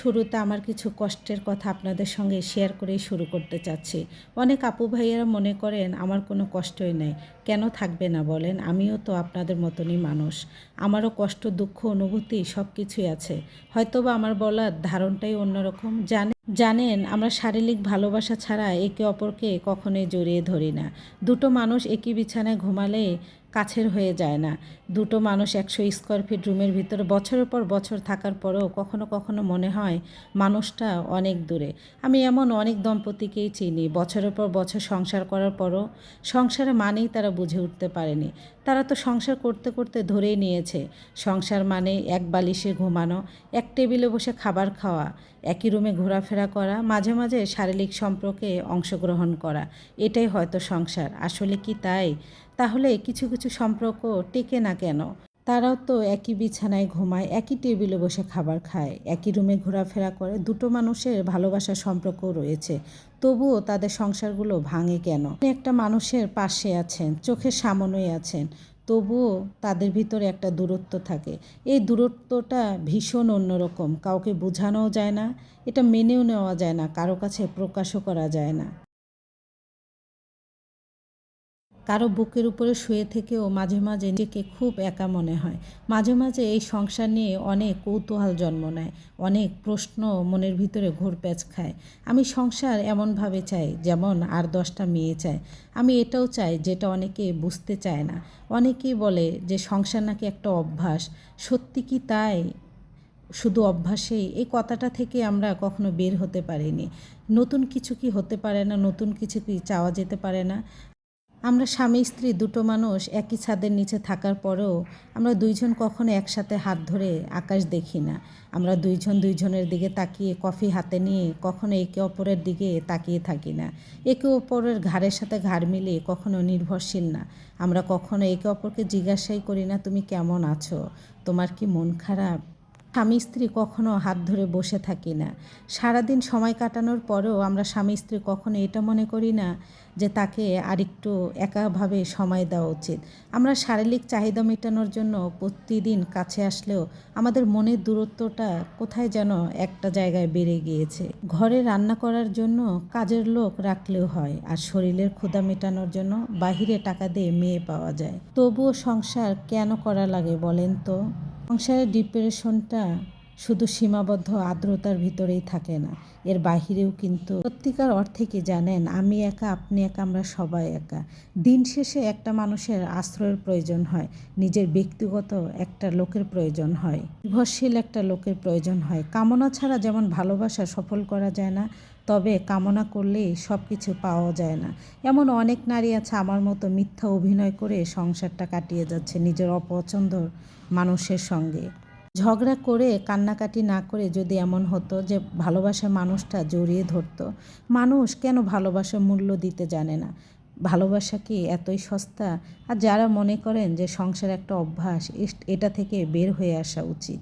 শুরুতে আমার কিছু কষ্টের কথা আপনাদের সঙ্গে শেয়ার করেই শুরু করতে চাচ্ছি। অনেক আপু ভাইয়েরা মনে করেন, আমার কোনো কষ্টই নেই। কেন থাকবে না? বলেন, আমিও তো আপনাদের মতনই মানুষ। আমারও কষ্ট, দুঃখ, অনুভূতি সব কিছুই আছে। হয়তোবা আমার বলার ধারণটাই অন্যরকম। জানে, জানেন, আমরা শারীরিক ভালোবাসা ছাড়া একে অপরকে কখনোই জড়িয়ে ধরি না। দুটো মানুষ একই বিছানায় ঘুমালে কাছের হয়ে যায় না। দুটো মানুষ একশো স্কোয়ার ফিট রুমের ভিতরে বছরের পর বছর থাকার পরেও কখনো কখনো মনে হয় মানুষটা অনেক দূরে। আমি এমন অনেক দম্পতিকেই চিনি। বছরের পর বছর সংসার করার পরও সংসারে মানেই তারা বুঝে উঠতে পারেনি। তারা তো সংসার করতে করতে ধরেই নিয়েছে। সংসার মানে এক বালিশে ঘুমানো, এক টেবিলে বসে খাবার খাওয়া, একই রুমে ঘোরাফেরা করা, মাঝে মাঝে শারীরিক সম্পর্কে অংশগ্রহণ করা। এটাই হয়তো সংসার। আসলে কি তাই? তাহলে কিছু কিছু সম্পর্ক টেকে না কেন? তারাও তো একই বিছানায় ঘুমায়, একই টেবিলে বসে খাবার খায়, একই রুমে ঘোরাফেরা করে, দুটো মানুষের ভালোবাসার সম্পর্কও রয়েছে। তবুও তাদের সংসারগুলো ভাঙে কেন? একটা মানুষের পাশে আছেন, চোখের সামনেই আছেন, তবুও তাদের ভিতরে একটা দূরত্ব থাকে। এই দূরত্বটা ভীষণ অন্যরকম, কাউকে বোঝানোও যায় না, এটা মেনেও নেওয়া যায় না, কারও কাছে প্রকাশও করা যায় না। কারও বুকের উপরে শুয়ে থেকেও মাঝে মাঝে নিজেকে খুব একা মনে হয়। মাঝে মাঝে এই সংসার নিয়ে অনেক কৌতূহল জন্ম নেয়, অনেক প্রশ্ন মনের ভিতরে ঘুরপ্যাচ খায়। আমি সংসার এমনভাবে চাই যেমন আর দশটা মেয়ে চায়। আমি এটাও চাই যেটা অনেকে বুঝতে চায় না। অনেকেই বলে যে সংসার নাকি একটা অভ্যাস। সত্যি কি তাই? শুধু অভ্যাসেই? এই কথাটা থেকে আমরা কখনো বের হতে পারিনি। নতুন কিছু কি হতে পারে না? নতুন কিছু কি চাওয়া যেতে পারে না? আমরা স্বামী, স্ত্রী দুটো মানুষ একই ছাদের নিচে থাকার পরেও আমরা দুইজন কখনো একসাথে হাত ধরে আকাশ দেখি না। আমরা দুইজন দুইজনের দিকে তাকিয়ে কফি হাতে নিয়ে কখনো একে অপরের দিকে তাকিয়ে থাকি না। একে অপরের ঘাড়ের সাথে ঘাড় মিলিয়ে কখনো নির্ভরশীল না। আমরা কখনো একে অপরকে জিজ্ঞাসাই করি, না, তুমি কেমন আছো? তোমার কি মন খারাপ? স্বামী স্ত্রী কখনো হাত ধরে বসে থাকি না। সারাদিন সময় কাটানোর পরেও আমরা স্বামী স্ত্রী কখনো এটা মনে করি না যে তাকে আরেকটু একাভাবে সময় দেওয়া উচিত। আমরা শারীরিক চাহিদা মেটানোর জন্য প্রতিদিন কাছে আসলেও আমাদের মনের দূরত্বটা কোথায় যেন একটা জায়গায় বেড়ে গিয়েছে। ঘরে রান্না করার জন্য কাজের লোক রাখলেও হয় আর শরীরের ক্ষুধা মেটানোর জন্য বাহিরে টাকা দিয়ে মেয়ে পাওয়া যায়। তবুও সংসার কেন করা লাগে বলেন তো? সংসারের ডিপ্রেশনটা শুধু সীমাবদ্ধ আর্দ্রতার ভিতরেই থাকে না, এর বাহিরেও কিন্তু। সত্যিকার অর্থে কি জানেন? আমি একা, আপনি একা, আমরা সবাই একা। দিন শেষে একটা মানুষের আশ্রয়ের প্রয়োজন হয়, নিজের ব্যক্তিগত একটা লোকের প্রয়োজন হয়, নির্ভরশীল একটা লোকের প্রয়োজন হয়। কামনা ছাড়া যেমন ভালোবাসা সফল করা যায় না, তবে কামনা করলেই সব কিছু পাওয়া যায় না। এমন অনেক নারী আছে আমার মতো মিথ্যা অভিনয় করে সংসারটা কাটিয়ে যাচ্ছে নিজের অপছন্দর মানুষের সঙ্গে। ঝগড়া করে, কান্নাকাটি না করে যদি এমন হতো যে ভালোবাসার মানুষটা জড়িয়ে ধরতো, মানুষ কেন ভালোবাসার মূল্য দিতে জানে না? ভালোবাসা কি এতই সস্তা? আর যারা মনে করেন যে সংসার একটা অভ্যাস এটা থেকে বের হয়ে আসা উচিত।